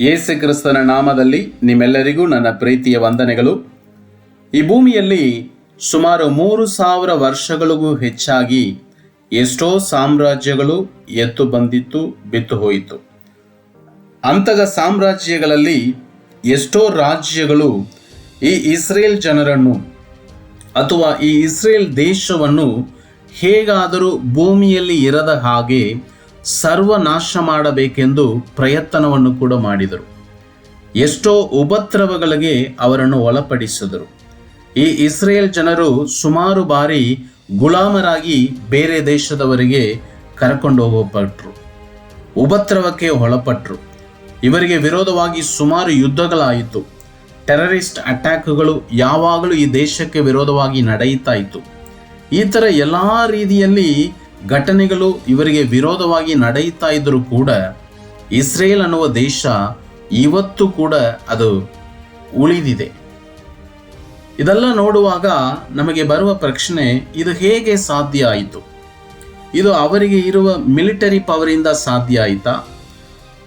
ಯೇಸು ಕ್ರಿಸ್ತನ ನಾಮದಲ್ಲಿ ನಿಮ್ಮೆಲ್ಲರಿಗೂ ನನ್ನ ಪ್ರೀತಿಯ ವಂದನೆಗಳು. ಈ ಭೂಮಿಯಲ್ಲಿ ಸುಮಾರು ಮೂರು ಸಾವಿರ ವರ್ಷಗಳಿಗೂ ಹೆಚ್ಚಾಗಿ ಎಷ್ಟೋ ಸಾಮ್ರಾಜ್ಯಗಳು ಎತ್ತು ಬಂದಿತ್ತು, ಬಿತ್ತು ಹೋಯಿತು. ಅಂತಹ ಸಾಮ್ರಾಜ್ಯಗಳಲ್ಲಿ ಎಷ್ಟೋ ರಾಜ್ಯಗಳು ಈ ಇಸ್ರೇಲ್ ಜನರನ್ನು ಅಥವಾ ಈ ಇಸ್ರೇಲ್ ದೇಶವನ್ನು ಹೇಗಾದರೂ ಭೂಮಿಯಲ್ಲಿ ಇರದ ಹಾಗೆ ಸರ್ವನಾಶ ಮಾಡಬೇಕೆಂದು ಪ್ರಯತ್ನವನ್ನು ಕೂಡ ಮಾಡಿದರು. ಎಷ್ಟೋ ಉಪದ್ರವಗಳಿಗೆ ಅವರನ್ನು ಒಳಪಡಿಸಿದರು. ಈ ಇಸ್ರೇಲ್ ಜನರು ಸುಮಾರು ಬಾರಿ ಗುಲಾಮರಾಗಿ ಬೇರೆ ದೇಶದವರಿಗೆ ಕರಕೊಂಡು ಹೋಗಪಟ್ರು ಉಪದ್ರವಕ್ಕೆ ಒಳಪಟ್ಟರು ಇವರಿಗೆ ವಿರೋಧವಾಗಿ ಸುಮಾರು ಯುದ್ಧಗಳಾಯಿತು. ಟೆರರಿಸ್ಟ್ ಅಟ್ಯಾಕ್ಗಳು ಯಾವಾಗಲೂ ಈ ದೇಶಕ್ಕೆ ವಿರೋಧವಾಗಿ ನಡೆಯುತ್ತಾ ಇತ್ತು. ಈ ಥರ ಎಲ್ಲ ರೀತಿಯಲ್ಲಿ ಘಟನೆಗಳು ಇವರಿಗೆ ವಿರೋಧವಾಗಿ ನಡೆಯುತ್ತಾ ಇದ್ದರೂ ಕೂಡ ಇಸ್ರೇಲ್ ಅನ್ನುವ ದೇಶ ಇವತ್ತು ಕೂಡ ಅದು ಉಳಿದಿದೆ. ಇದೆಲ್ಲ ನೋಡುವಾಗ ನಮಗೆ ಬರುವ ಪ್ರಶ್ನೆ, ಇದು ಹೇಗೆ ಸಾಧ್ಯ ಆಯಿತು? ಇದು ಅವರಿಗೆ ಇರುವ ಮಿಲಿಟರಿ ಪವರಿಂದ ಸಾಧ್ಯ ಆಯಿತಾ?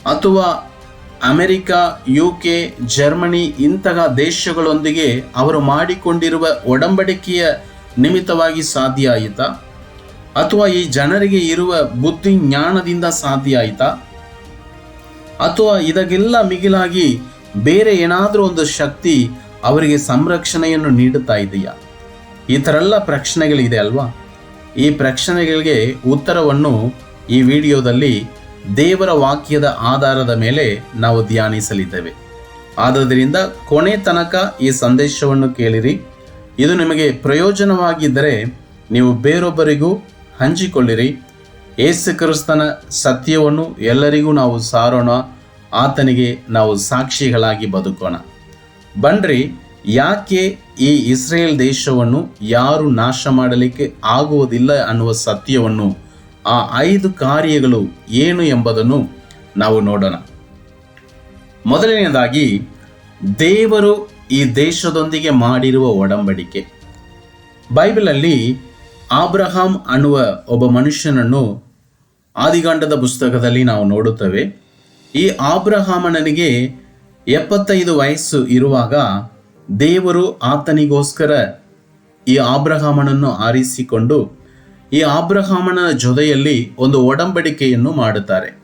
ಅಥವಾ ಅಮೆರಿಕ ಯು ಕೆ ಜರ್ಮನಿ ಇಂತಹ ದೇಶಗಳೊಂದಿಗೆ ಅವರು ಮಾಡಿಕೊಂಡಿರುವ ಒಡಂಬಡಿಕೆಯ ನಿಮಿತ್ತವಾಗಿ ಸಾಧ್ಯ ಆಯಿತಾ? ಅಥವಾ ಈ ಜನರಿಗೆ ಇರುವ ಬುದ್ಧಿ ಜ್ಞಾನದಿಂದ ಸಾಧ್ಯ ಆಯಿತಾ ಅಥವಾ ಇದಕ್ಕೆಲ್ಲ ಮಿಗಿಲಾಗಿ ಬೇರೆ ಏನಾದರೂ ಒಂದು ಶಕ್ತಿ ಅವರಿಗೆ ಸಂರಕ್ಷಣೆಯನ್ನು ನೀಡುತ್ತಾ ಇದೆಯಾ? ಈ ಥರ ಎಲ್ಲ ಪ್ರಶ್ನೆಗಳಿದೆ ಅಲ್ವಾ? ಈ ಪ್ರಶ್ನೆಗಳಿಗೆ ಉತ್ತರವನ್ನು ಈ ವಿಡಿಯೋದಲ್ಲಿ ದೇವರ ವಾಕ್ಯದ ಆಧಾರದ ಮೇಲೆ ನಾವು ಧ್ಯಾನಿಸಲಿದ್ದೇವೆ. ಆದ್ದರಿಂದ ಕೊನೆ ತನಕ ಈ ಸಂದೇಶವನ್ನು ಕೇಳಿರಿ. ಇದು ನಿಮಗೆ ಪ್ರಯೋಜನವಾಗಿದ್ದರೆ ನೀವು ಬೇರೊಬ್ಬರಿಗೂ ಹಂಚಿಕೊಳ್ಳಿರಿ. ಏಸು ಕ್ರಿಸ್ತನ ಸತ್ಯವನ್ನು ಎಲ್ಲರಿಗೂ ನಾವು ಸಾರೋಣ. ಆತನಿಗೆ ನಾವು ಸಾಕ್ಷಿಗಳಾಗಿ ಬದುಕೋಣ. ಬನ್ರಿ, ಯಾಕೆ ಈ ಇಸ್ರೇಲ್ ದೇಶವನ್ನು ಯಾರು ನಾಶ ಮಾಡಲಿಕ್ಕೆ ಆಗುವುದಿಲ್ಲ ಅನ್ನುವ ಸತ್ಯವನ್ನು, ಆ ಐದು ಕಾರ್ಯಗಳು ಏನು ಎಂಬುದನ್ನು ನಾವು ನೋಡೋಣ. ಮೊದಲನೆಯದಾಗಿ, ದೇವರು ಈ ದೇಶದೊಂದಿಗೆ ಮಾಡಿರುವ ಒಡಂಬಡಿಕೆ. ಬೈಬಲಲ್ಲಿ ಆಬ್ರಹಾಂ ಅನ್ನುವ ಒಬ್ಬ ಮನುಷ್ಯನನ್ನು ಆದಿಗಾಂಡದ ಪುಸ್ತಕದಲ್ಲಿ ನಾವು ನೋಡುತ್ತೇವೆ. ಈ ಆಬ್ರಹಾಮನಿಗೆ ಎಪ್ಪತ್ತೈದು ವಯಸ್ಸು ಇರುವಾಗ ದೇವರು ಆತನಿಗೋಸ್ಕರ ಈ ಆಬ್ರಹಾಮನನ್ನು ಆರಿಸಿಕೊಂಡು ಈ ಆಬ್ರಹಾಮನ ಜೊತೆಯಲ್ಲಿ ಒಂದು ಒಡಂಬಡಿಕೆಯನ್ನು ಮಾಡುತ್ತಾರೆ.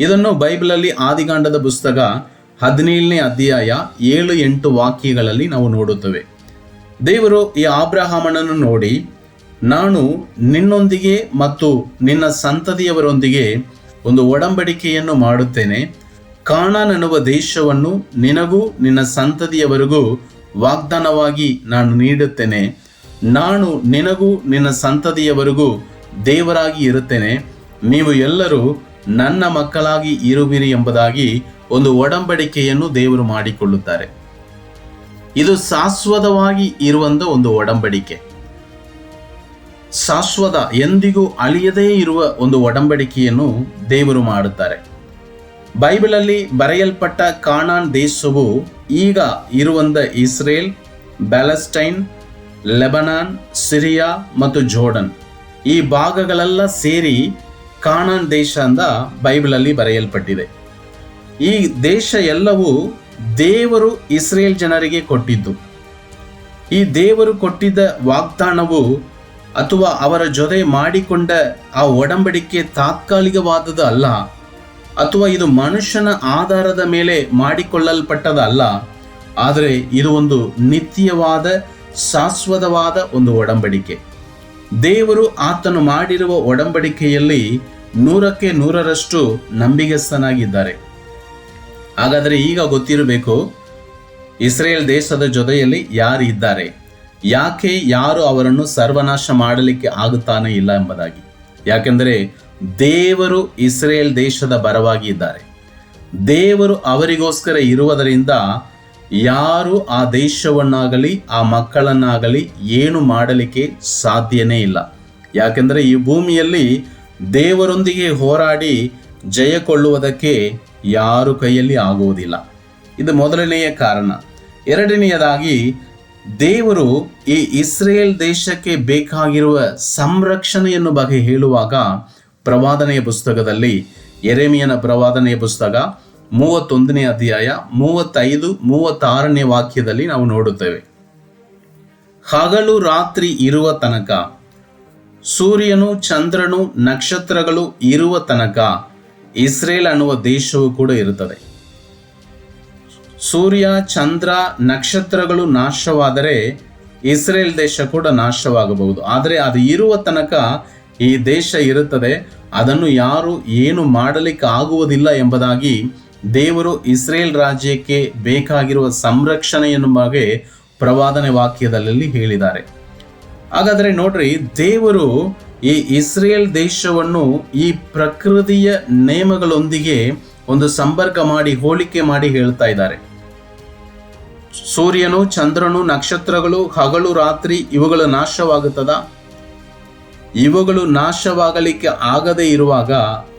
ಇದನ್ನು ಬೈಬಲಲ್ಲಿ ಆದಿಗಾಂಡದ ಪುಸ್ತಕ ಹದಿನೇಳನೇ ಅಧ್ಯಾಯ ಏಳು ಎಂಟು ವಾಕ್ಯಗಳಲ್ಲಿ ನಾವು ನೋಡುತ್ತೇವೆ. ದೇವರು ಈ ಆಬ್ರಹಾಮನನ್ನು ನೋಡಿ ನಾನು ನಿನ್ನೊಂದಿಗೆ ಮತ್ತು ನಿನ್ನ ಸಂತತಿಯವರೊಂದಿಗೆ ಒಂದು ಒಡಂಬಡಿಕೆಯನ್ನು ಮಾಡುತ್ತೇನೆ. ಕಾಣನೆನ್ನುವ ದೇಶವನ್ನು ನಿನಗೂ ನಿನ್ನ ಸಂತತಿಯವರಿಗೂ ವಾಗ್ದಾನವಾಗಿ ನಾನು ನೀಡುತ್ತೇನೆ. ನಾನು ನಿನಗೂ ನಿನ್ನ ಸಂತತಿಯವರಿಗೂ ದೇವರಾಗಿ ಇರುತ್ತೇನೆ. ನೀವು ಎಲ್ಲರೂ ನನ್ನ ಮಕ್ಕಳಾಗಿ ಇರುವಿರಿ ಎಂಬುದಾಗಿ ಒಂದು ಒಡಂಬಡಿಕೆಯನ್ನು ದೇವರು ಮಾಡಿಕೊಳ್ಳುತ್ತಾರೆ. ಇದು ಶಾಶ್ವತವಾಗಿ ಇರುವಂಥ ಒಂದು ಒಡಂಬಡಿಕೆ. ಶಾಶ್ವತ ಎಂದಿಗೂ ಅಳಿಯದೇ ಇರುವ ಒಂದು ಒಡಂಬಡಿಕೆಯನ್ನು ದೇವರು ಮಾಡುತ್ತಾರೆ. ಬೈಬಲಲ್ಲಿ ಬರೆಯಲ್ಪಟ್ಟ ಕಾನಾನ್ ದೇಶವು ಈಗ ಇರುವಂತ ಇಸ್ರೇಲ್, ಬ್ಯಾಲಸ್ಟೈನ್, ಲೆಬನಾನ್, ಸಿರಿಯಾ ಮತ್ತು ಜೋರ್ಡನ್. ಈ ಭಾಗಗಳೆಲ್ಲ ಸೇರಿ ಕಾನಾನ್ ದೇಶ ಅಂತ ಬೈಬಲಲ್ಲಿ ಬರೆಯಲ್ಪಟ್ಟಿದೆ. ಈ ದೇಶ ಎಲ್ಲವೂ ದೇವರು ಇಸ್ರೇಲ್ ಜನರಿಗೆ ಕೊಟ್ಟಿದ್ದು. ಈ ದೇವರು ಕೊಟ್ಟಿದ್ದ ವಾಗ್ದಾನವು ಅಥವಾ ಅವರ ಜೊತೆ ಮಾಡಿಕೊಂಡ ಆ ಒಡಂಬಡಿಕೆ ತಾತ್ಕಾಲಿಕವಾದದ್ದು ಅಲ್ಲ, ಅಥವಾ ಇದು ಮನುಷ್ಯನ ಆಧಾರದ ಮೇಲೆ ಮಾಡಿಕೊಳ್ಳಲ್ಪಟ್ಟದಲ್ಲ ಆದರೆ ಇದು ಒಂದು ನಿತ್ಯವಾದ, ಶಾಶ್ವತವಾದ ಒಂದು ಒಡಂಬಡಿಕೆ. ದೇವರು ಆತನು ಮಾಡಿರುವ ಒಡಂಬಡಿಕೆಯಲ್ಲಿ ನೂರಕ್ಕೆ ನೂರರಷ್ಟು ನಂಬಿಗಸ್ತನಾಗಿದ್ದಾರೆ. ಹಾಗಾದರೆ ಈಗ ಗೊತ್ತಿರಬೇಕು, ಇಸ್ರೇಲ್ ದೇಶದ ಜೊತೆಯಲ್ಲಿ ಯಾರು ಇದ್ದಾರೆ ಯಾಕೆ ಯಾರು ಅವರನ್ನು ಸರ್ವನಾಶ ಮಾಡಲಿಕ್ಕೆ ಆಗುತ್ತಾನೆ ಇಲ್ಲ ಎಂಬುದಾಗಿ. ಯಾಕೆಂದರೆ ದೇವರು ಇಸ್ರೇಲ್ ದೇಶದ ಬರವಾಗಿ ಇದ್ದಾರೆ ದೇವರು ಅವರಿಗೋಸ್ಕರ ಇರುವುದರಿಂದ ಯಾರು ಆ ದೇಶವನ್ನಾಗಲಿ, ಆ ಮಕ್ಕಳನ್ನಾಗಲಿ ಏನು ಮಾಡಲಿಕ್ಕೆ ಸಾಧ್ಯನೇ ಇಲ್ಲ. ಯಾಕೆಂದರೆ ಈ ಭೂಮಿಯಲ್ಲಿ ದೇವರೊಂದಿಗೆ ಹೋರಾಡಿ ಜಯ ಕೊಳ್ಳುವುದಕ್ಕೆ ಯಾರು ಕೈಯಲ್ಲಿ ಆಗುವುದಿಲ್ಲ. ಇದು ಮೊದಲನೆಯ ಕಾರಣ. ಎರಡನೆಯದಾಗಿ ದೇವರು ಈ ಇಸ್ರೇಲ್ ದೇಶಕ್ಕೆ ಬೇಕಾಗಿರುವ ಸಂರಕ್ಷಣೆಯನ್ನು ಬಗ್ಗೆ ಹೇಳುವಾಗ ಪ್ರವಾದನೆಯ ಪುಸ್ತಕದಲ್ಲಿ ಎರೆಮಿಯನ ಪ್ರವಾದನೆಯ ಪುಸ್ತಕ ಮೂವತ್ತೊಂದನೇ ಅಧ್ಯಾಯ ಮೂವತ್ತೈದು ಮೂವತ್ತಾರನೇ ವಾಕ್ಯದಲ್ಲಿ ನಾವು ನೋಡುತ್ತೇವೆ. ಹಗಲು ರಾತ್ರಿ ಇರುವ ತನಕ, ಸೂರ್ಯನು ಚಂದ್ರನು ನಕ್ಷತ್ರಗಳು ಇರುವ ತನಕ ಇಸ್ರೇಲ್ ಅನ್ನುವ ದೇಶವು ಕೂಡ ಇರುತ್ತದೆ. ಸೂರ್ಯ, ಚಂದ್ರ, ನಕ್ಷತ್ರಗಳು ನಾಶವಾದರೆ ಇಸ್ರೇಲ್ ದೇಶ ಕೂಡ ನಾಶವಾಗಬಹುದು. ಆದರೆ ಅದು ಇರುವ ತನಕ ಈ ದೇಶ ಇರುತ್ತದೆ. ಅದನ್ನು ಯಾರು ಏನು ಮಾಡಲಿಕ್ಕೆ ಆಗುವುದಿಲ್ಲ ಎಂಬುದಾಗಿ ದೇವರು ಇಸ್ರೇಲ್ ರಾಜ್ಯಕ್ಕೆ ಬೇಕಾಗಿರುವ ಸಂರಕ್ಷಣೆಯನ್ನು ಬಗ್ಗೆ ಪ್ರವಾದನೆ ವಾಕ್ಯದಲ್ಲಿ ಹೇಳಿದ್ದಾರೆ. ಹಾಗಾದರೆ ನೋಡ್ರಿ, ದೇವರು ಈ ಇಸ್ರೇಲ್ ದೇಶವನ್ನು ಈ ಪ್ರಕೃತಿಯ ನಿಯಮಗಳೊಂದಿಗೆ ಒಂದು ಸಂಪರ್ಕ ಮಾಡಿ, ಹೋಲಿಕೆ ಮಾಡಿ ಹೇಳ್ತಾ ಇದ್ದಾರೆ. ಸೂರ್ಯನು, ಚಂದ್ರನು, ನಕ್ಷತ್ರಗಳು, ಹಗಲು, ರಾತ್ರಿ ಇವುಗಳು ನಾಶವಾಗುತ್ತದ? ಇವುಗಳು ನಾಶವಾಗಲಿಕ್ಕೆ ಆಗದೇ ಇರುವಾಗ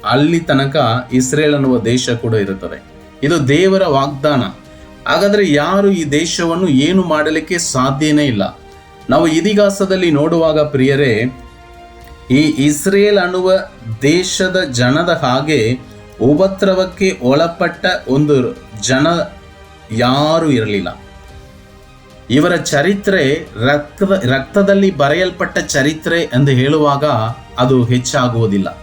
ಅಲ್ಲಿ ತನಕ ಇಸ್ರೇಲ್ ಅನ್ನುವ ದೇಶ ಕೂಡ ಇರುತ್ತದೆ. ಇದು ದೇವರ ವಾಗ್ದಾನ. ಹಾಗಾದ್ರೆ ಯಾರು ಈ ದೇಶವನ್ನು ಏನು ಮಾಡಲಿಕ್ಕೆ ಸಾಧ್ಯನೇ ಇಲ್ಲ? ನಾವು ಇತಿಹಾಸದಲ್ಲಿ ನೋಡುವಾಗ ಪ್ರಿಯರೇ, ಈ ಇಸ್ರೇಲ್ ಅನ್ನುವ ದೇಶದ ಜನದ ಹಾಗೆ ಉಪದ್ರವಕ್ಕೆ ಒಳಪಟ್ಟ ಒಂದು ಜನ ಯಾರೂ ಇರಲಿಲ್ಲ. ಇವರ ಚರಿತ್ರೆ ರಕ್ತದ, ರಕ್ತದಲ್ಲಿ ಬರೆಯಲ್ಪಟ್ಟ ಚರಿತ್ರೆ ಎಂದು ಹೇಳುವಾಗ ಅದು ಹೆಚ್ಚಾಗುವುದಿಲ್ಲ.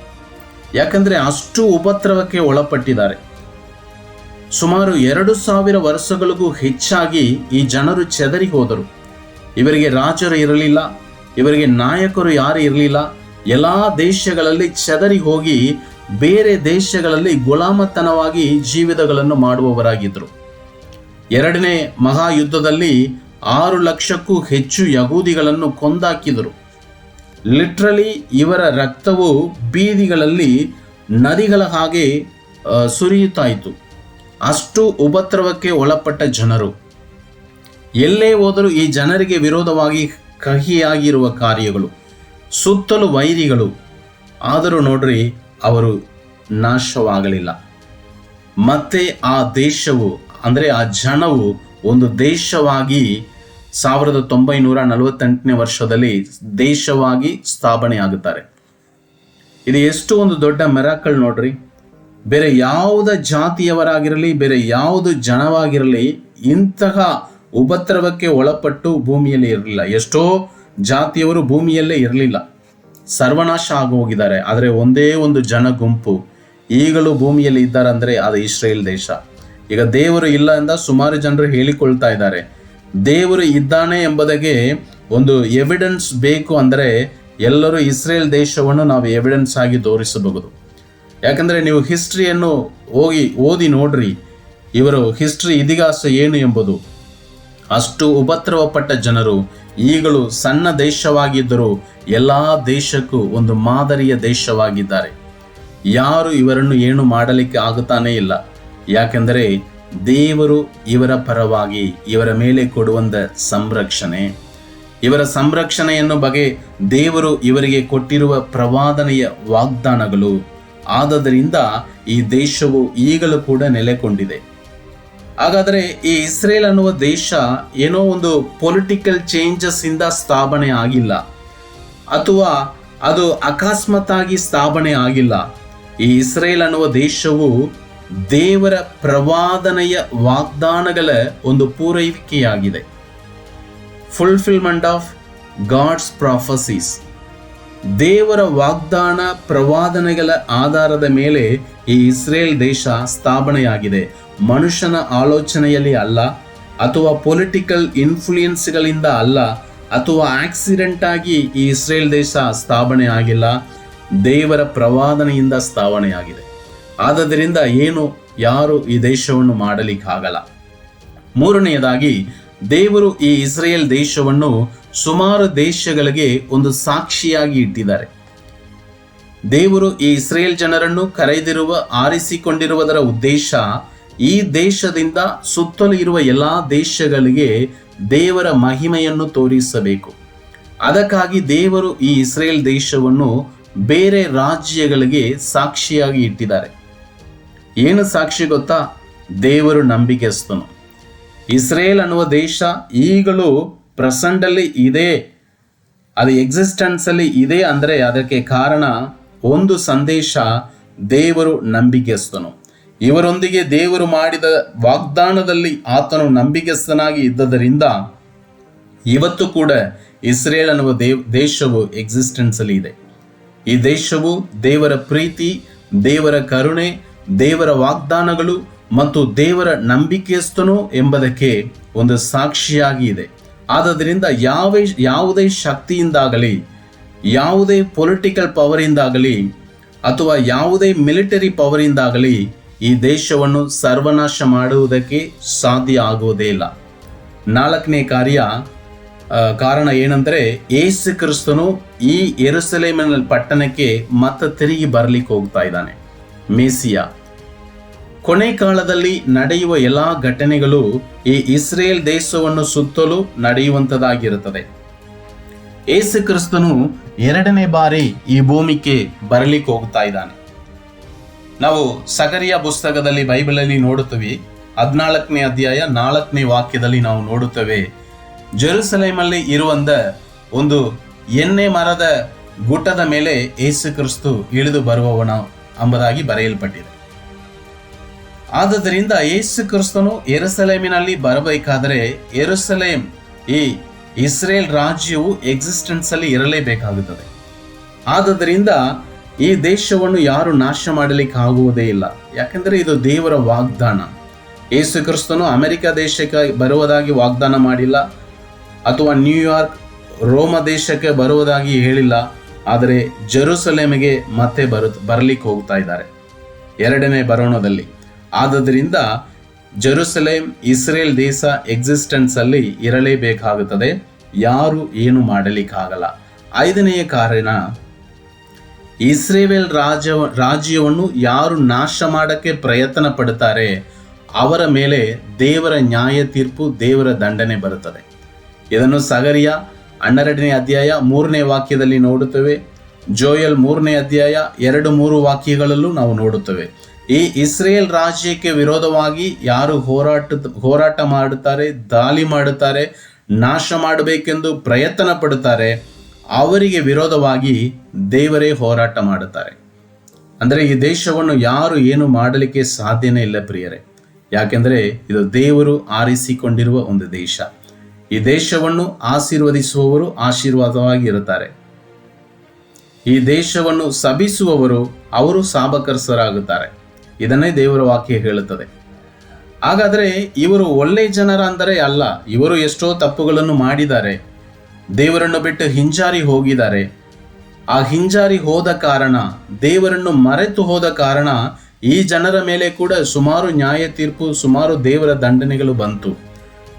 ಯಾಕಂದ್ರೆ ಅಷ್ಟು ಉಪದ್ರವಕ್ಕೆ ಒಳಪಟ್ಟಿದ್ದಾರೆ. ಸುಮಾರು ಎರಡು ಸಾವಿರ ವರ್ಷಗಳಿಗೂ ಹೆಚ್ಚಾಗಿ ಈ ಜನರು ಚದರಿ ಹೋದರು. ಇವರಿಗೆ ರಾಜರು ಇರಲಿಲ್ಲ, ಇವರಿಗೆ ನಾಯಕರು ಯಾರು ಇರಲಿಲ್ಲ. ಎಲ್ಲಾ ದೇಶಗಳಲ್ಲಿ ಚೆದರಿ ಹೋಗಿ ಬೇರೆ ದೇಶಗಳಲ್ಲಿ ಗುಲಾಮತನವಾಗಿ ಜೀವಿತಗಳನ್ನು ಮಾಡುವವರಾಗಿದ್ದರು. ಎರಡನೇ ಮಹಾಯುದ್ಧದಲ್ಲಿ ಆರು ಲಕ್ಷಕ್ಕೂ ಹೆಚ್ಚು ಯಹೂದಿಗಳನ್ನು ಕೊಂದಾಕಿದರು. ಲಿಟ್ರಲಿ ಇವರ ರಕ್ತವು ಬೀದಿಗಳಲ್ಲಿ ನದಿಗಳ ಹಾಗೆ ಸುರಿಯುತ್ತಾಯಿತು. ಅಷ್ಟು ಉಪದ್ರವಕ್ಕೆ ಒಳಪಟ್ಟ ಜನರು. ಎಲ್ಲೇ ಹೋದರೂ ಈ ಜನರಿಗೆ ವಿರೋಧವಾಗಿ ಕಹಿಯಾಗಿರುವ ಕಾರ್ಯಗಳು, ಸುತ್ತಲೂ ವೈರಿಗಳು. ಆದರೂ ನೋಡ್ರಿ, ಅವರು ನಾಶವಾಗಲಿಲ್ಲ. ಮತ್ತೆ ಆ ದೇಶವು ಅಂದರೆ ಆ ಜನವು ಒಂದು ದೇಶವಾಗಿ ಸಾವಿರದ ತೊಂಬೈನೂರ ನಲವತ್ತೆಂಟನೇ ವರ್ಷದಲ್ಲಿ ದೇಶವಾಗಿ ಸ್ಥಾಪನೆ ಆಗುತ್ತಾರೆ. ಇದು ಎಷ್ಟು ಒಂದು ದೊಡ್ಡ ಮೆರಾಕಲ್ ನೋಡ್ರಿ. ಬೇರೆ ಯಾವುದ ಜಾತಿಯವರಾಗಿರಲಿ, ಬೇರೆ ಯಾವುದು ಜನವಾಗಿರಲಿ ಇಂತಹ ಉಪದ್ರವಕ್ಕೆ ಒಳಪಟ್ಟು ಭೂಮಿಯಲ್ಲಿ ಇರಲಿಲ್ಲ. ಎಷ್ಟೋ ಜಾತಿಯವರು ಭೂಮಿಯಲ್ಲೇ ಇರಲಿಲ್ಲ. ಸರ್ವನಾಶ ಆಗಿ ಹೋಗಿದ್ದಾರೆ. ಆದರೆ ಒಂದೇ ಒಂದು ಜನ ಗುಂಪು ಈಗಲೂ ಭೂಮಿಯಲ್ಲಿ ಇದ್ದಾರೆ ಅಂದರೆ ಅದು ಇಸ್ರೇಲ್ ದೇಶ. ಈಗ ದೇವರು ಇಲ್ಲ ಅಂತ ಸುಮಾರು ಜನರು ಹೇಳಿಕೊಳ್ತಾ ಇದ್ದಾರೆ. ದೇವರು ಇದ್ದಾನೆ ಎಂಬುದಕ್ಕೆ ಒಂದು ಎವಿಡೆನ್ಸ್ ಬೇಕು ಅಂದರೆ ಎಲ್ಲರೂ ಇಸ್ರೇಲ್ ದೇಶವನ್ನು ನಾವು ಎವಿಡೆನ್ಸ್ ಆಗಿ ತೋರಿಸಬಹುದು. ಯಾಕಂದರೆ ನೀವು ಹಿಸ್ಟ್ರಿಯನ್ನು ಹೋಗಿ, ಓದಿ ನೋಡ್ರಿ, ಇವರು ಹಿಸ್ಟ್ರಿ ಇತಿಹಾಸ ಏನು ಎಂಬುದು. ಅಷ್ಟು ಉಪದ್ರವಪಟ್ಟ ಜನರು, ಈಗಲೂ ಸಣ್ಣ ದೇಶವಾಗಿದ್ದರೂ ಎಲ್ಲ ದೇಶಕ್ಕೂ ಒಂದು ಮಾದರಿಯ ದೇಶವಾಗಿದ್ದಾರೆ. ಯಾರು ಇವರನ್ನು ಏನು ಮಾಡಲಿಕ್ಕೆ ಆಗುತ್ತಾನೇ ಇಲ್ಲ. ಯಾಕೆಂದರೆ ದೇವರು ಇವರ ಪರವಾಗಿ ಇವರ ಮೇಲೆ ಕೊಡುವಂಥ ಸಂರಕ್ಷಣೆ. ಇವರ ಸಂರಕ್ಷಣೆಯನ್ನು ಬಗೆ ದೇವರು ಇವರಿಗೆ ಕೊಟ್ಟಿರುವ ಪ್ರವಾದನೆಯ ವಾಗ್ದಾನಗಳು. ಆದ್ದರಿಂದ ಈ ದೇಶವು ಈಗಲೂ ಕೂಡ ನೆಲೆಕೊಂಡಿದೆ ಹಾಗಾದರೆ ಈ ಇಸ್ರೇಲ್ ಅನ್ನುವ ದೇಶ ಏನೋ ಒಂದು ಪೊಲಿಟಿಕಲ್ ಚೇಂಜಸ್ ಇಂದ ಸ್ಥಾಪನೆ ಆಗಿಲ್ಲ. ಅಥವಾ ಅದು ಅಕಸ್ಮಾತ್ತಾಗಿ ಸ್ಥಾಪನೆ ಆಗಿಲ್ಲ. ಈ ಇಸ್ರೇಲ್ ಅನ್ನುವ ದೇಶವು ದೇವರ ಪ್ರವಾದನೆಯ ವಾಗ್ದಾನಗಳ ಒಂದು ಪೂರೈಕೆಯಾಗಿದೆ. ಫುಲ್ಫಿಲ್ಮೆಂಟ್ ಆಫ್ ಗಾಡ್ಸ್ ಪ್ರಾಫಸೀಸ್ ದೇವರ ವಾಗ್ದಾನ ಪ್ರವಾದನೆಗಳ ಆಧಾರದ ಮೇಲೆ ಈ ಇಸ್ರೇಲ್ ದೇಶ ಸ್ಥಾಪನೆಯಾಗಿದೆ. ಮನುಷ್ಯನ ಆಲೋಚನೆಯಲ್ಲಿ ಅಲ್ಲ, ಅಥವಾ ಪೊಲಿಟಿಕಲ್ ಇನ್ಫ್ಲೂಯೆನ್ಸ್ಗಳಿಂದ ಅಲ್ಲ, ಅಥವಾ ಆಕ್ಸಿಡೆಂಟ್ ಆಗಿ ಈ ಇಸ್ರೇಲ್ ದೇಶ ಸ್ಥಾಪನೆ ಆಗಿಲ್ಲ ದೇವರ ಪ್ರವಾದನೆಯಿಂದ ಸ್ಥಾಪನೆಯಾಗಿದೆ. ಆದದರಿಂದ ಏನು? ಯಾರು ಈ ದೇಶವನ್ನು ಮಾಡಲಿಕ್ಕಾಗಲ್ಲ. ಮೂರನೆಯದಾಗಿ, ದೇವರು ಈ ಇಸ್ರೇಲ್ ದೇಶವನ್ನು ಸುಮಾರು ದೇಶಗಳಿಗೆ ಒಂದು ಸಾಕ್ಷಿಯಾಗಿ ಇಟ್ಟಿದ್ದಾರೆ. ದೇವರು ಈ ಇಸ್ರೇಲ್ ಜನರನ್ನು ಕರೆದಿರುವ, ಆರಿಸಿಕೊಂಡಿರುವುದರ ಉದ್ದೇಶ ಈ ದೇಶದಿಂದ ಸುತ್ತಲೂ ಇರುವ ಎಲ್ಲ ದೇಶಗಳಿಗೆ ದೇವರ ಮಹಿಮೆಯನ್ನು ತೋರಿಸಬೇಕು. ಅದಕ್ಕಾಗಿ ದೇವರು ಈ ಇಸ್ರೇಲ್ ದೇಶವನ್ನು ಬೇರೆ ರಾಜ್ಯಗಳಿಗೆ ಸಾಕ್ಷಿಯಾಗಿ ಇಟ್ಟಿದ್ದಾರೆ. ಏನು ಸಾಕ್ಷಿ ಗೊತ್ತಾ? ದೇವರು ನಂಬಿಕೆಸ್ತನು ಇಸ್ರೇಲ್ ಅನ್ನುವ ದೇಶ ಈಗಲೂ ಪ್ರೆಸೆಂಟಲ್ಲಿ ಇದೆ. ಅದು ಎಕ್ಸಿಸ್ಟೆನ್ಸಲ್ಲಿ ಇದೆ ಅಂದರೆ ಅದಕ್ಕೆ ಕಾರಣ ಒಂದು ಸಂದೇಶ, ದೇವರು ನಂಬಿಕೆಸ್ತನು ಇವರೊಂದಿಗೆ ದೇವರು ಮಾಡಿದ ವಾಗ್ದಾನದಲ್ಲಿ ಆತನು ನಂಬಿಕೆಸ್ತನಾಗಿ ಇದ್ದದರಿಂದ ಇವತ್ತು ಕೂಡ ಇಸ್ರೇಲ್ ಅನ್ನುವ ದೇವ್, ದೇಶವು ಎಕ್ಸಿಸ್ಟೆನ್ಸಲ್ಲಿ ಇದೆ. ಈ ದೇಶವು ದೇವರ ಪ್ರೀತಿ, ದೇವರ ಕರುಣೆ ದೇವರ ವಾಗ್ದಾನಗಳು ಮತ್ತು ದೇವರ ನಂಬಿಕೆಯಸ್ತನು ಎಂಬುದಕ್ಕೆ ಒಂದು ಸಾಕ್ಷಿಯಾಗಿ ಇದೆ. ಆದ್ದರಿಂದ ಯಾವ, ಯಾವುದೇ ಶಕ್ತಿಯಿಂದಾಗಲಿ, ಯಾವುದೇ ಪೊಲಿಟಿಕಲ್ ಪವರಿಂದಾಗಲಿ ಅಥವಾ ಯಾವುದೇ ಮಿಲಿಟರಿ ಪವರಿಂದಾಗಲಿ ಈ ದೇಶವನ್ನು ಸರ್ವನಾಶ ಮಾಡುವುದಕ್ಕೆ ಸಾಧ್ಯ ಆಗುವುದೇ ಇಲ್ಲ. ನಾಲ್ಕನೇ ಕಾರ್ಯ ಕಾರಣ ಏನಂದ್ರೆ ಏಸು ಕ್ರಿಸ್ತನು ಈ ಎರುಸಲೇಮಿನ ಪಟ್ಟಣಕ್ಕೆ ಮತ್ತೆ ತಿರುಗಿ ಬರಲಿಕ್ಕೆ ಹೋಗ್ತಾ ಇದ್ದಾನೆ. ಮೇಸಿಯಾ ಕೊನೆ ಕಾಲದಲ್ಲಿ ನಡೆಯುವ ಎಲ್ಲಾ ಘಟನೆಗಳು ಈ ಇಸ್ರೇಲ್ ದೇಶವನ್ನು ಸುತ್ತಲೂ ನಡೆಯುವಂತದಾಗಿರುತ್ತದೆ ಏಸು ಕ್ರಿಸ್ತನು ಎರಡನೇ ಬಾರಿ ಈ ಭೂಮಿಗೆ ಬರಲಿಕ್ಕೆ ಹೋಗ್ತಾ ಇದ್ದಾನೆ. ನಾವು ಸಗರಿಯ ಪುಸ್ತಕದಲ್ಲಿ ಬೈಬಲಲ್ಲಿ ನೋಡುತ್ತೇವೆ, ಹದಿನಾಲ್ಕನೇ ಅಧ್ಯಾಯ ನಾಲ್ಕನೇ ವಾಕ್ಯದಲ್ಲಿ ನಾವು ನೋಡುತ್ತೇವೆ, ಜೆರುಸಲೇಮಲ್ಲಿ ಇರುವಂತ ಒಂದು ಎಣ್ಣೆ ಮರದ ಗುಟ್ಟದ ಮೇಲೆ ಏಸು ಕ್ರಿಸ್ತು ಇಳಿದು ಬರುವವನ ಎಂಬುದಾಗಿ ಬರೆಯಲ್ಪಟ್ಟಿದೆ. ಆದುದರಿಂದ ಯೇಸು ಕ್ರಿಸ್ತನು ಎರುಸಲೇಮಿನಲ್ಲಿ ಬರಬೇಕಾದರೆ ಎರುಸಲೇಮ್ ಈ ಇಸ್ರೇಲ್ ರಾಜ್ಯವು ಎಕ್ಸಿಸ್ಟೆನ್ಸ್ ಅಲ್ಲಿ ಇರಲೇಬೇಕಾಗುತ್ತದೆ. ಆದುದರಿಂದ ಈ ದೇಶವನ್ನು ಯಾರು ನಾಶ ಮಾಡಲಿಕ್ಕೆ ಆಗುವುದೇ ಇಲ್ಲ. ಯಾಕೆಂದರೆ ಇದು ದೇವರ ವಾಗ್ದಾನ. ಯೇಸು ಕ್ರಿಸ್ತನು ಅಮೆರಿಕ ದೇಶಕ್ಕೆ ಬರುವುದಾಗಿ ವಾಗ್ದಾನ ಮಾಡಿಲ್ಲ ಅಥವಾ ನ್ಯೂಯಾರ್ಕ್, ರೋಮ ದೇಶಕ್ಕೆ ಬರುವುದಾಗಿ ಹೇಳಿಲ್ಲ. ಆದರೆ ಜೆರುಸಲೇಮಿಗೆ ಮತ್ತೆ ಬರು ಬರಲಿಕ್ಕೆ ಹೋಗ್ತಾ ಇದ್ದಾರೆ. ಎರಡನೇ ಬರೋಣದಲ್ಲಿ. ಆದ್ದರಿಂದ ಜೆರೂಸಲೇಮ್ ಇಸ್ರೇಲ್ ದೇಶ ಎಕ್ಸಿಸ್ಟೆನ್ಸ್ ಅಲ್ಲಿ ಇರಲೇಬೇಕಾಗುತ್ತದೆ. ಯಾರು ಏನು ಮಾಡಲಿಕ್ಕಾಗಲ್ಲ. ಐದನೆಯ ಕಾರಣ, ಇಸ್ರೇಲ್ ರಾಜ್ಯ ರಾಜ್ಯವನ್ನು ಯಾರು ನಾಶ ಮಾಡೋಕ್ಕೆ ಪ್ರಯತ್ನ ಪಡುತ್ತಾರೆ, ಅವರ ಮೇಲೆ ದೇವರ ನ್ಯಾಯ ತೀರ್ಪು ದೇವರ ದಂಡನೆ ಬರುತ್ತದೆ. ಇದನ್ನು ಸಗರಿಯ ಹನ್ನೆರಡನೇ ಅಧ್ಯಾಯ ಮೂರನೇ ವಾಕ್ಯದಲ್ಲಿ ನೋಡುತ್ತೇವೆ. ಜೋಯಲ್ ಮೂರನೇ ಅಧ್ಯಾಯ ಎರಡು ಮೂರು ವಾಕ್ಯಗಳಲ್ಲೂ ನಾವು ನೋಡುತ್ತೇವೆ. ಈ ಇಸ್ರೇಲ್ ರಾಜ್ಯಕ್ಕೆ ವಿರೋಧವಾಗಿ ಯಾರು ಹೋರಾಟ ಹೋರಾಟ ಮಾಡುತ್ತಾರೆ, ದಾಳಿ ಮಾಡುತ್ತಾರೆ, ನಾಶ ಮಾಡಬೇಕೆಂದು ಪ್ರಯತ್ನ ಪಡುತ್ತಾರೆ, ಅವರಿಗೆ ವಿರೋಧವಾಗಿ ದೇವರೇ ಹೋರಾಟ ಮಾಡುತ್ತಾರೆ. ಅಂದರೆ ಈ ದೇಶವನ್ನು ಯಾರು ಏನು ಮಾಡಲಿಕ್ಕೆ ಸಾಧ್ಯನೇ ಇಲ್ಲ ಪ್ರಿಯರೇ. ಯಾಕೆಂದರೆ ಇದು ದೇವರು ಆರಿಸಿಕೊಂಡಿರುವ ಒಂದು ದೇಶ. ಈ ದೇಶವನ್ನು ಆಶೀರ್ವದಿಸುವವರು ಆಶೀರ್ವಾದವಾಗಿ ಇರುತ್ತಾರೆ ಈ ದೇಶವನ್ನು ಸಭಿಸುವವರು ಅವರು ಸಾಬಕರ್ಸರಾಗುತ್ತಾರೆ ಇದನ್ನೇ ದೇವರ ವಾಕ್ಯ ಹೇಳುತ್ತದೆ. ಹಾಗಾದರೆ ಇವರು ಒಳ್ಳೆ ಜನರ ಅಂದರೆ ಅಲ್ಲ, ಇವರು ಎಷ್ಟೋ ತಪ್ಪುಗಳನ್ನು ಮಾಡಿದ್ದಾರೆ, ದೇವರನ್ನು ಬಿಟ್ಟು ಹಿಂಜಾರಿ ಹೋಗಿದ್ದಾರೆ. ಆ ಹಿಂಜಾರಿ ಹೋದ ಕಾರಣ, ದೇವರನ್ನು ಮರೆತು ಹೋದ ಕಾರಣ ಈ ಜನರ ಮೇಲೆ ಕೂಡ ಸುಮಾರು ನ್ಯಾಯ ತೀರ್ಪು ಸುಮಾರು ದೇವರ ದಂಡನೆಗಳು ಬಂತು.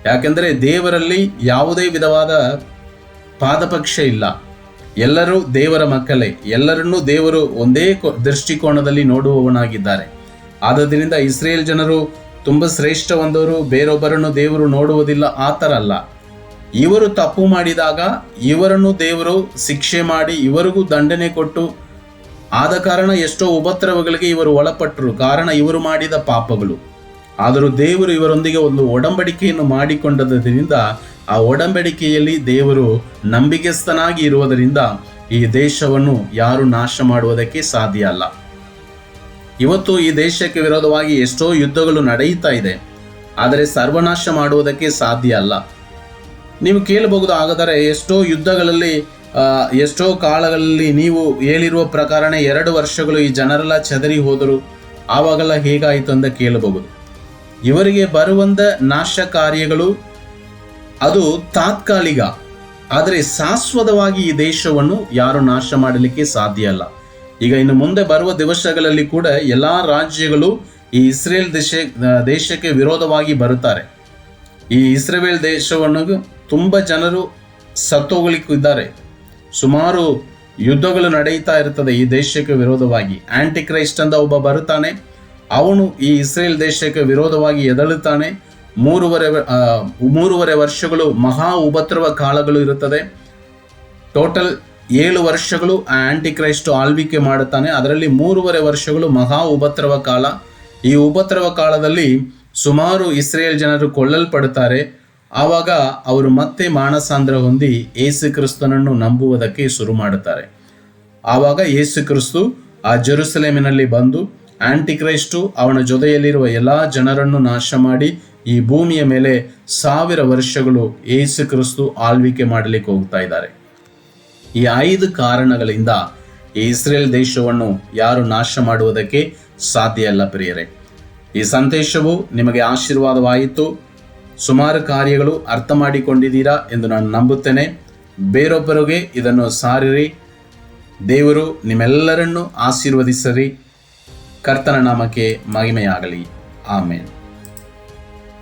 ಯಾಕೆಂದರೆ ದೇವರಲ್ಲಿ ಯಾವುದೇ ವಿಧವಾದ ಪಾದಪಕ್ಷ ಇಲ್ಲ. ಎಲ್ಲರೂ ದೇವರ ಮಕ್ಕಳೇ. ಎಲ್ಲರನ್ನೂ ದೇವರು ಒಂದೇ ದೃಷ್ಟಿಕೋನದಲ್ಲಿ ನೋಡುವವನಾಗಿದ್ದಾರೆ. ಆದ್ದರಿಂದ ಇಸ್ರೇಲ್ ಜನರು ತುಂಬ ಶ್ರೇಷ್ಠ ಒಂದವರು ಬೇರೊಬ್ಬರನ್ನು ದೇವರು ನೋಡುವುದಿಲ್ಲ, ಆ ಥರ ಅಲ್ಲ. ಇವರು ತಪ್ಪು ಮಾಡಿದಾಗ ಇವರನ್ನು ದೇವರು ಶಿಕ್ಷೆ ಮಾಡಿ ಇವರಿಗೂ ದಂಡನೆ ಕೊಟ್ಟು, ಆದ ಕಾರಣ ಎಷ್ಟೋ ಉಪದ್ರವಗಳಿಗೆ ಇವರು ಒಳಪಟ್ಟರು. ಕಾರಣ ಇವರು ಮಾಡಿದ ಪಾಪಗಳು. ಆದರೂ ದೇವರು ಇವರೊಂದಿಗೆ ಒಂದು ಒಡಂಬಡಿಕೆಯನ್ನು ಮಾಡಿಕೊಂಡದ್ದರಿಂದ ಆ ಒಡಂಬಡಿಕೆಯಲ್ಲಿ ದೇವರು ನಂಬಿಕೆಸ್ತನಾಗಿ ಇರುವುದರಿಂದ ಈ ದೇಶವನ್ನು ಯಾರು ನಾಶ ಮಾಡುವುದಕ್ಕೆ ಸಾಧ್ಯ ಅಲ್ಲ. ಇವತ್ತು ಈ ದೇಶಕ್ಕೆ ವಿರೋಧವಾಗಿ ಎಷ್ಟೋ ಯುದ್ಧಗಳು ನಡೆಯುತ್ತಾ ಇದೆ. ಆದರೆ ಸರ್ವನಾಶ ಮಾಡುವುದಕ್ಕೆ ಸಾಧ್ಯ ಅಲ್ಲ. ನೀವು ಕೇಳಬಹುದು ಹಾಗಾದರೆ ಎಷ್ಟೋ ಯುದ್ಧಗಳಲ್ಲಿ ಎಷ್ಟೋ ಕಾಲಗಳಲ್ಲಿ ನೀವು ಹೇಳಿರುವ ಪ್ರಕಾರನೇ ಎರಡು ವರ್ಷಗಳು ಈ ಜನರೆಲ್ಲ ಚದರಿ ಹೋದರು. ಆವಾಗೆಲ್ಲ ಹೇಗಾಯಿತು ಅಂತ ಕೇಳಬಹುದು. ಇವರಿಗೆ ಬರುವಂತ ನಾಶ ಕಾರ್ಯಗಳು ಅದು ತಾತ್ಕಾಲಿಕ. ಆದರೆ ಶಾಶ್ವತವಾಗಿ ಈ ದೇಶವನ್ನು ಯಾರು ನಾಶ ಮಾಡಲಿಕ್ಕೆ ಸಾಧ್ಯ ಅಲ್ಲ. ಈಗ ಇನ್ನು ಮುಂದೆ ಬರುವ ದಿವಸಗಳಲ್ಲಿ ಕೂಡ ಎಲ್ಲಾ ರಾಜ್ಯಗಳು ಈ ಇಸ್ರೇಲ್ ದೇಶ ದೇಶಕ್ಕೆ ವಿರೋಧವಾಗಿ ಬರುತ್ತಾರೆ. ಈ ಇಸ್ರೇಲ್ ದೇಶವನ್ನು ತುಂಬ ಜನರು ಸತ್ತೋಗಲಿಕ್ಕಿದ್ದಾರೆ. ಸುಮಾರು ಯುದ್ಧಗಳು ನಡೆಯುತ್ತಾ ಇರ್ತದೆ ಈ ದೇಶಕ್ಕೆ ವಿರೋಧವಾಗಿ. ಆಂಟಿ ಕ್ರೈಸ್ಟ್ ಅಂತ ಒಬ್ಬ ಬರುತ್ತಾನೆ. ಅವನು ಈ ಇಸ್ರೇಲ್ ದೇಶಕ್ಕೆ ವಿರೋಧವಾಗಿ ಎದಳುತ್ತಾನೆ. ಮೂರುವರೆ ಮೂರುವರೆ ವರ್ಷಗಳು ಮಹಾ ಉಪದ್ರವ ಕಾಲಗಳು ಇರುತ್ತದೆ. ಟೋಟಲ್ ಏಳು ವರ್ಷಗಳು ಆಂಟಿ ಕ್ರೈಸ್ಟ್ ಆಳ್ವಿಕೆ ಮಾಡುತ್ತಾನೆ. ಅದರಲ್ಲಿ ಮೂರುವರೆ ವರ್ಷಗಳು ಮಹಾ ಉಪದ್ರವ ಕಾಲ. ಈ ಉಪದ್ರವ ಕಾಲದಲ್ಲಿ ಸುಮಾರು ಇಸ್ರೇಲ್ ಜನರು ಕೊಳ್ಳಲ್ಪಡುತ್ತಾರೆ ಆವಾಗ ಅವರು ಮತ್ತೆ ಮಾನಸಾಂದ್ರ ಹೊಂದಿ ಏಸು ಕ್ರಿಸ್ತನನ್ನು ನಂಬುವುದಕ್ಕೆ ಶುರು ಮಾಡುತ್ತಾರೆ. ಆವಾಗ ಏಸು ಕ್ರಿಸ್ತು ಆ ಜೆರುಸಲೇಮಿನಲ್ಲಿ ಬಂದು ಆಂಟಿಕ್ರೈಸ್ಟು ಅವನ ಜೊತೆಯಲ್ಲಿರುವ ಎಲ್ಲ ಜನರನ್ನು ನಾಶ ಮಾಡಿ ಈ ಭೂಮಿಯ ಮೇಲೆ ಸಾವಿರ ವರ್ಷಗಳು ಏಸು ಕ್ರಿಸ್ತು ಆಳ್ವಿಕೆ ಮಾಡಲಿಕ್ಕೆ ಹೋಗ್ತಾ ಇದ್ದಾರೆ. ಈ ಐದು ಕಾರಣಗಳಿಂದ ಇಸ್ರೇಲ್ ದೇಶವನ್ನು ಯಾರು ನಾಶ ಮಾಡುವುದಕ್ಕೆ ಸಾಧ್ಯ ಇಲ್ಲ ಪ್ರಿಯರೇ. ಈ ಸಂದೇಶವು ನಿಮಗೆ ಆಶೀರ್ವಾದವಾಯಿತು. ಸುಮಾರು ಕಾರ್ಯಗಳು ಅರ್ಥ ಮಾಡಿಕೊಂಡಿದ್ದೀರಾ ಎಂದು ನಾನು ನಂಬುತ್ತೇನೆ. ಬೇರೊಬ್ಬರಿಗೆ ಇದನ್ನು ಸಾರಿರಿ. ದೇವರು ನಿಮ್ಮೆಲ್ಲರನ್ನು ಆಶೀರ್ವದಿಸರಿ ಕರ್ತನ ನಾಮಕ್ಕೆ ಮಹಿಮೆಯಾಗಲಿ. ಆಮೇಲೆ